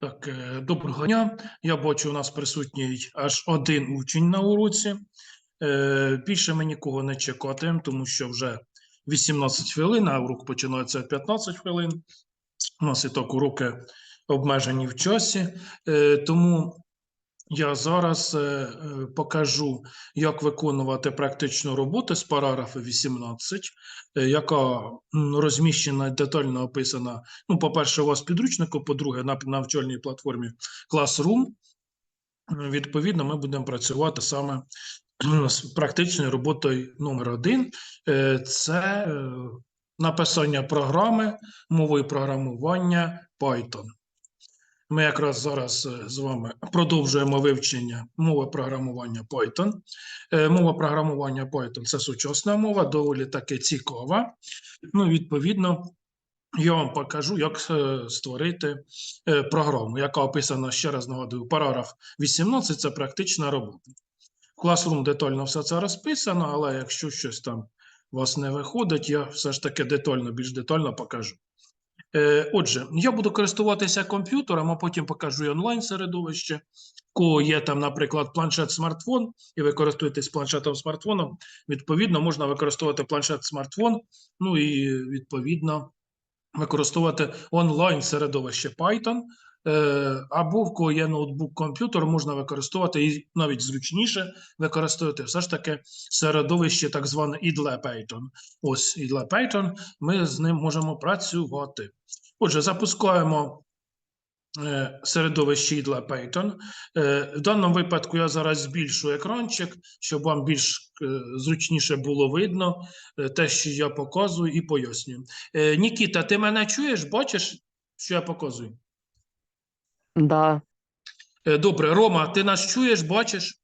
Так, е, доброго дня. Я бачу, у нас присутній аж один учень на уроці. Е, Більше ми нікого не чекатимемо, тому що вже 18 хвилин, а урок починається в 15 хвилин. У нас і так уроки обмежені в часі. Е, Тому я зараз е, е, покажу, як виконувати практичну роботу з параграфу 18, е, яка розміщена детально описана Ну, по-перше, у вас підручнику, по-друге, на навчальній платформі Classroom. Відповідно, ми будемо працювати саме з практичною роботою номер один. Це написання програми мовою програмування Python. Ми якраз зараз е, з вами продовжуємо вивчення мови програмування Python. Е, Мова програмування Python це сучасна мова, доволі таки цікава. Ну, відповідно, я вам покажу, як е, створити програму, яка описана, ще раз нагадую, параграф 18 це практична робота. В Classroom детально все це розписано, але якщо щось там у вас не виходить, я все ж таки детально, більш детально покажу. Е, Отже, я буду користуватися комп'ютером, а потім покажу і онлайн-середовище. Кого є там, наприклад, планшет-смартфон, і ви користуєтесь планшетом смартфоном, відповідно, можна використовувати планшет-смартфон, ну і відповідно використовувати онлайн-середовище Python, або в кого є ноутбук-комп'ютер, можна використовувати і навіть зручніше використовувати все ж таки середовище так зване IDLE Python. Ось IDLE Python, ми з ним можемо працювати. Отже, запускаємо е, середовище IDLE Python. Е, В даному випадку я зараз збільшу екранчик, щоб вам більш е, зручніше було видно е, те, що я показую і пояснюю. Е, Нікіта, ти мене чуєш, бачиш, що я показую? Да, Е, Добре, Рома, ти нас чуєш, бачиш?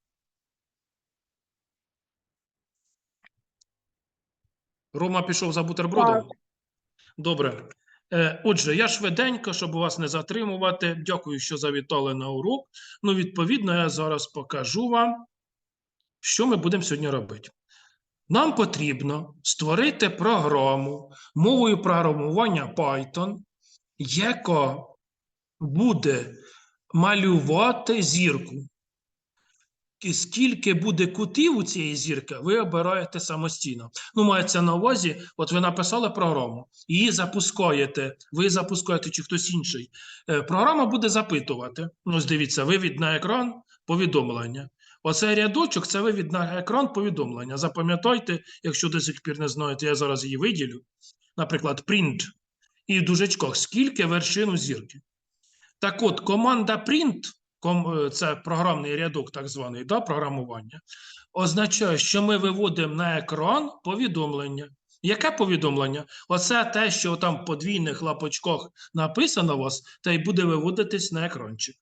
Рома пішов за бутербродом? Добре. Е, Отже, я швиденько, щоб вас не затримувати. Дякую, що завітали на урок. Ну, відповідно, я зараз покажу вам, що ми будемо сьогодні робити. Нам потрібно створити програму мовою програмування Python, яка буде малювати зірку. І скільки буде кутів у цієї зірки, ви обираєте самостійно. Ну, мається на увазі, от ви написали програму, її запускаєте, ви запускаєте чи хтось інший. Е, Програма буде запитувати. Ну, дивіться, вивід на екран повідомлення. Оцей рядочок це вивід на екран повідомлення. Запам'ятайте, якщо до сих пір не знаєте, я зараз її виділю. Наприклад, print. І в дужечках скільки вершин у зірки. Так от, команда print, е, це програмний рядок, так званий, да, програмування, означає, що ми виводимо на екран повідомлення. Яке повідомлення? Оце те, що там в подвійних лапочках написано у вас, та й буде виводитись на екранчик.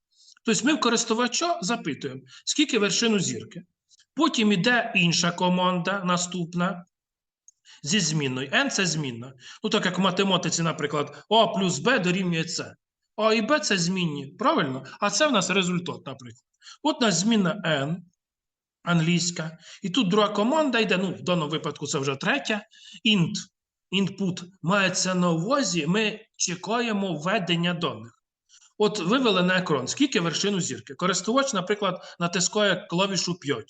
Тобто ми в користувача запитуємо, скільки вершин у зірки. Потім іде інша команда, наступна, зі змінною. n – це змінна. Ну, так як в математиці, наприклад, А плюс Б дорівнює С. А і Б це змінні, правильно? А це в нас результат, наприклад. От у нас змінна n, англійська, і тут друга команда йде, ну, в даному випадку це вже третя, int, input, мається на увазі, ми чекаємо введення даних. От вивели на екран, скільки вершин зірки. Користувач, наприклад, натискає клавішу 5,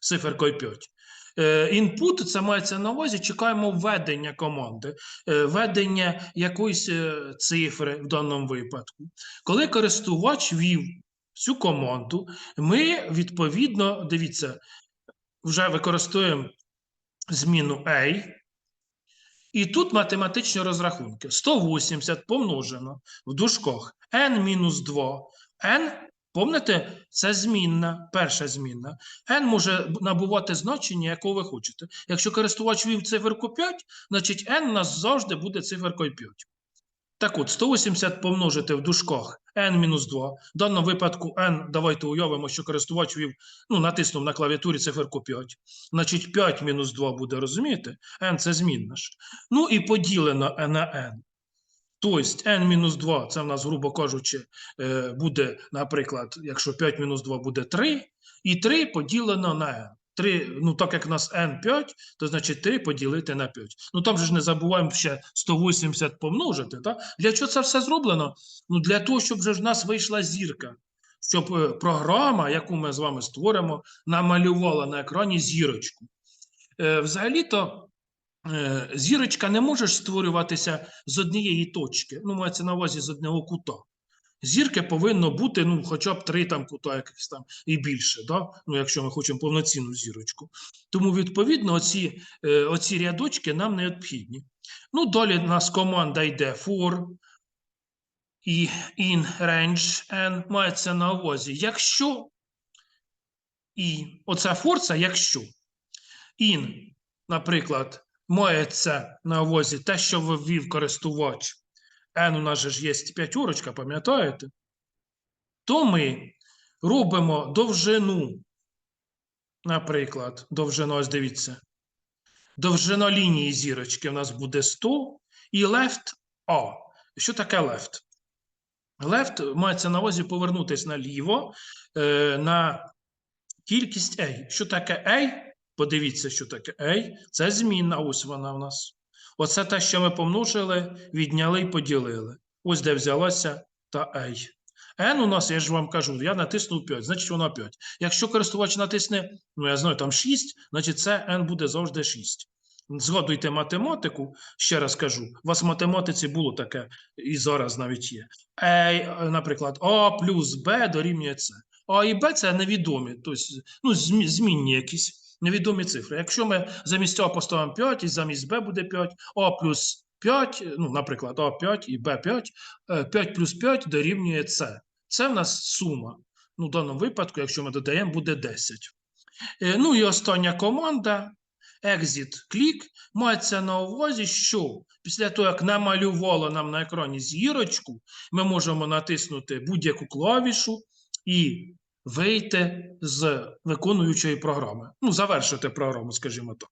циферкою 5. Е, Інпут це мається на увазі, чекаємо введення команди, е, введення якоїсь е, цифри в даному випадку. Коли користувач ввів цю команду, ми відповідно, дивіться, вже використовуємо зміну A, і тут математичні розрахунки. 180 помножено в дужках n-2. n, помните, це змінна, перша змінна. n може набувати значення, якого ви хочете. Якщо користувач ввів циферку 5, значить n у нас завжди буде циферкою 5. Так от, 180 помножити в дужках n-2. В даному випадку n, давайте уявимо, що користувач ввів, ну, натиснув на клавіатурі циферку 5. Значить, 5 мінус 2 буде, розумієте? n – це змінна ж. Ну і поділено на n. Тобто n-2, це в нас, грубо кажучи, е, буде, наприклад, якщо 5 мінус 2 буде 3, і 3 поділено на n. 3, ну так як у нас n5, то значить 3 поділити на 5. Ну там же ж не забуваємо ще 180 помножити. Так? Для чого це все зроблено? Ну для того, щоб вже в нас вийшла зірка. Щоб е, програма, яку ми з вами створимо, намалювала на екрані зірочку. Е, Взагалі-то зірочка не може створюватися з однієї точки. Ну, мається на увазі з одного кута. Зірки повинно бути ну, хоча б три там кута якихось там і більше, да? ну, якщо ми хочемо повноцінну зірочку. Тому, відповідно, оці, е, оці рядочки нам необхідні. Ну, далі в нас команда йде for і in range n мається на увазі. Якщо і оця for якщо in, наприклад, мається на увазі те, що ввів користувач. N у нас же ж є п'ятерочка, пам'ятаєте? То ми робимо довжину, наприклад, довжину, ось дивіться, довжина лінії зірочки у нас буде 100 і left A. Що таке left? Left мається на увазі повернутися наліво е, на кількість A. Що таке A? Подивіться, що таке A. Це змінна, ось вона у нас. Оце те, що ми помножили, відняли і поділили. Ось де взялася та A. N у нас, я ж вам кажу, я натиснув 5, значить воно 5. Якщо користувач натисне, ну я знаю, там 6, значить це N буде завжди 6. Згадуйте математику, ще раз кажу, у вас в математиці було таке, і зараз навіть є. A, наприклад, А плюс Б дорівнює С. А і Б це невідомі, тобто ну, змінні якісь невідомі цифри. Якщо ми замість А поставимо 5 і замість Б буде 5, А плюс 5, ну, наприклад, А5 і Б5, 5 плюс 5 дорівнює С. Це в нас сума. Ну, в даному випадку, якщо ми додаємо, буде 10. Е, Ну і остання команда exit click мається на увазі, що після того, як намалювало нам на екрані зірочку, ми можемо натиснути будь-яку клавішу і вийти з виконуючої програми. Ну, завершити програму, скажімо так.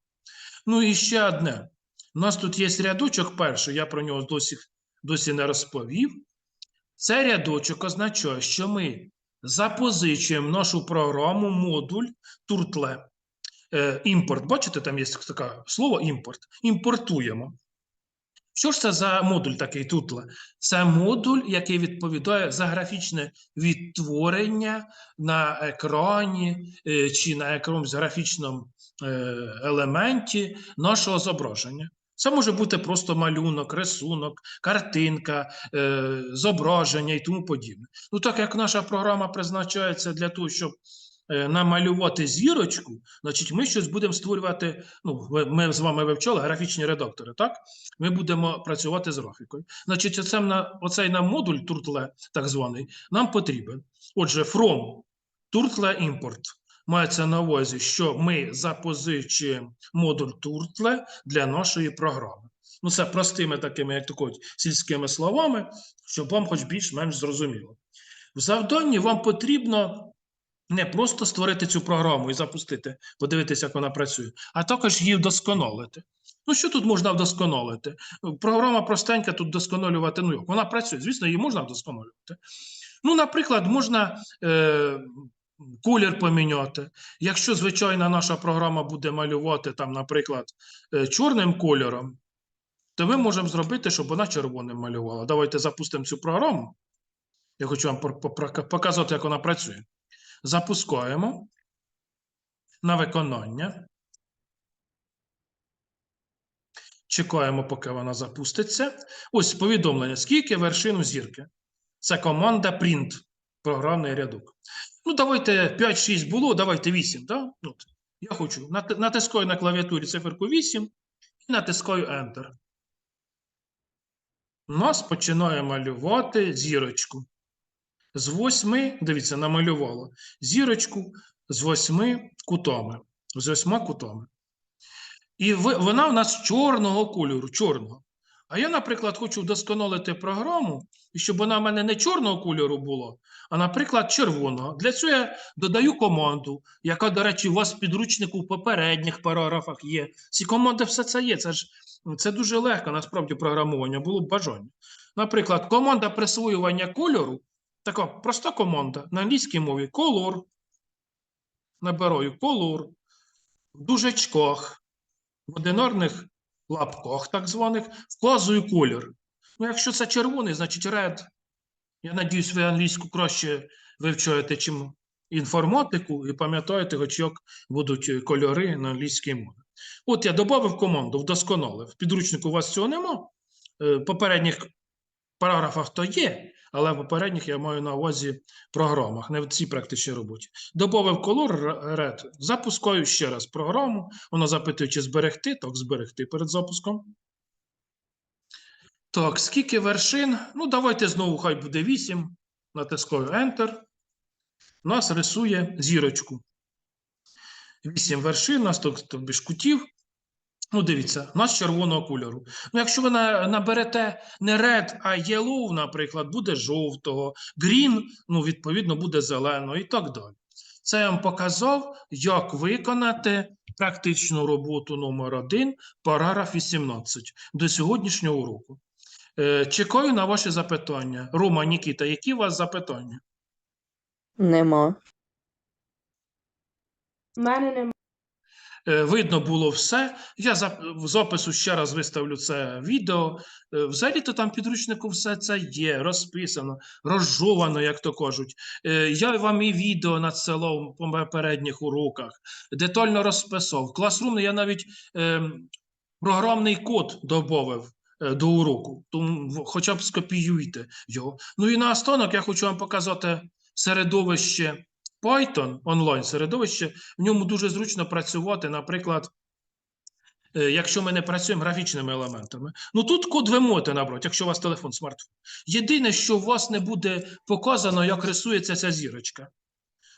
Ну і ще одне. У нас тут є рядочок перший, я про нього досі, досі не розповів. Цей рядочок означає, що ми запозичуємо нашу програму модуль Turtle. Е, імпорт. Бачите, там є таке слово імпорт. Імпортуємо. Що ж це за модуль такий Turtle? Це модуль, який відповідає за графічне відтворення на екрані е, чи на якомусь графічному е, елементі нашого зображення. Це може бути просто малюнок, рисунок, картинка, е, зображення і тому подібне. Ну, так як наша програма призначається для того, щоб намалювати зірочку, значить, ми щось будемо створювати. Ну, ми з вами вивчали графічні редактори, так? Ми будемо працювати з графікою. Значить, оце на, оцей нам модуль Turtle, так званий, нам потрібен. Отже, from Turtle import мається на увазі, що ми запозичуємо модуль Turtle для нашої програми. Ну, це простими такими, як такою сільськими словами, щоб вам хоч більш-менш зрозуміло. В завданні вам потрібно не просто створити цю програму і запустити, подивитися, як вона працює, а також її вдосконалити. Ну, що тут можна вдосконалити? Програма простенька, тут вдосконалювати. Ну, як? Вона працює, звісно, її можна вдосконалювати. Ну, наприклад, можна е, колір поміняти. Якщо звичайна наша програма буде малювати, там, наприклад, е, чорним кольором, то ми можемо зробити, щоб вона червоним малювала. Давайте запустимо цю програму. Я хочу вам показати, як вона працює. Запускаємо на виконання. Чекаємо, поки вона запуститься. Ось повідомлення. Скільки вершин у зірки? Це команда print, програмний рядок. Ну, давайте 5-6 було, давайте 8. Да? От. Я хочу. Натискаю на клавіатурі циферку 8 і натискаю Enter. У нас починає малювати зірочку. З восьми, дивіться, намалювало зірочку з восьми кутами. З восьма кутами. І вона у нас чорного кольору, чорного. А я, наприклад, хочу вдосконалити програму, і щоб вона в мене не чорного кольору була, а, наприклад, червоного. Для цього я додаю команду, яка, до речі, у вас в підручнику в попередніх параграфах є. Ці команди все це є. Це ж це дуже легко, насправді, програмування, було б бажання. Наприклад, команда присвоювання кольору, така проста команда на англійській мові color. Набираю color. в дужечках, в одинарних лапках, так званих, вказую колір. Ну, якщо це червоний, значить red. Я надіюсь, ви англійську краще вивчаєте, чим інформатику, і пам'ятаєте, хоч як будуть кольори на англійській мові. От я додав команду, вдосконалив. В підручнику у вас цього нема. Е, В попередніх параграфах то є, але в попередніх я маю на увазі програмах, не в цій практичній роботі. Добавив колор red, запускаю ще раз програму. Вона запитує, чи зберегти, так зберегти перед запуском. Так, скільки вершин? Ну, давайте знову хай буде 8. Натискаю Enter. Нас рисує зірочку. 8 вершин, нас ж кутів. Ну, дивіться, у нас червоного кольору. Ну, якщо ви наберете не red, а yellow, наприклад, буде жовтого, green, ну, відповідно, буде зеленого і так далі. Це я вам показав, як виконати практичну роботу номер 1, параграф 18 до сьогоднішнього уроку. Е, Чекаю на ваші запитання. Рома, Нікіта, які у вас запитання? Нема. У мене немає. Е, Видно було все. Я в запису ще раз виставлю це відео. Е, Взагалі-то там підручнику все це є, розписано, розжовано, як то кажуть. Е, Я вам і відео надсилав по попередніх уроках, детально розписав. Classroom я навіть ем, програмний код додав до уроку, тому хоча б скопіюйте його. Ну і наостанок я хочу вам показати середовище Python, онлайн середовище. В ньому дуже зручно працювати, наприклад, е, якщо ми не працюємо графічними елементами. Ну тут код ви можете набрати, якщо у вас телефон смартфон. Єдине, що у вас не буде показано, як рисується ця зірочка.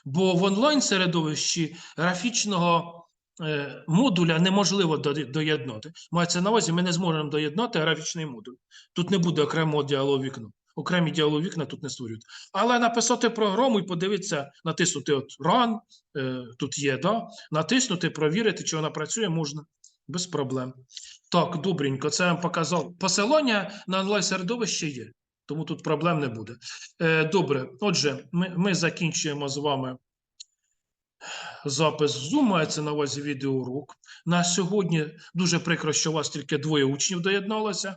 Бо в онлайн середовищі графічного е, модуля неможливо доєднати. Мається на увазі, ми не зможемо доєднати графічний модуль. Тут не буде окремого діалогу вікна. Окремі діалоги вікна тут не створюють. Але написати програму і подивитися, натиснути от Run, е, тут є, да? натиснути, провірити, чи вона працює, можна без проблем. Так, добренько, це я вам показав. Посилання на онлайн-середовище є, тому тут проблем не буде. Е, добре, отже, ми, ми закінчуємо з вами запис Zoom, мається на увазі відеоурок. На сьогодні дуже прикро, що у вас тільки двоє учнів доєдналося,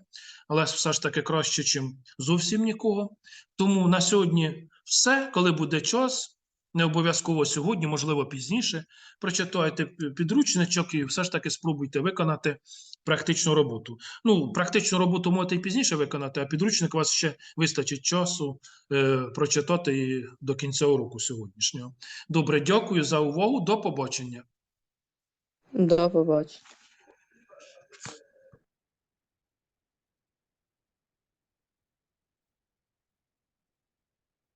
але все ж таки краще, чим зовсім нікого. Тому на сьогодні все. Коли буде час, не обов'язково сьогодні, можливо, пізніше, прочитайте підручничок і все ж таки спробуйте виконати практичну роботу. Ну, практичну роботу можете і пізніше виконати, а підручник у вас ще вистачить часу е, прочитати і до кінця уроку сьогоднішнього. Добре, дякую за увагу. До побачення. До побачення.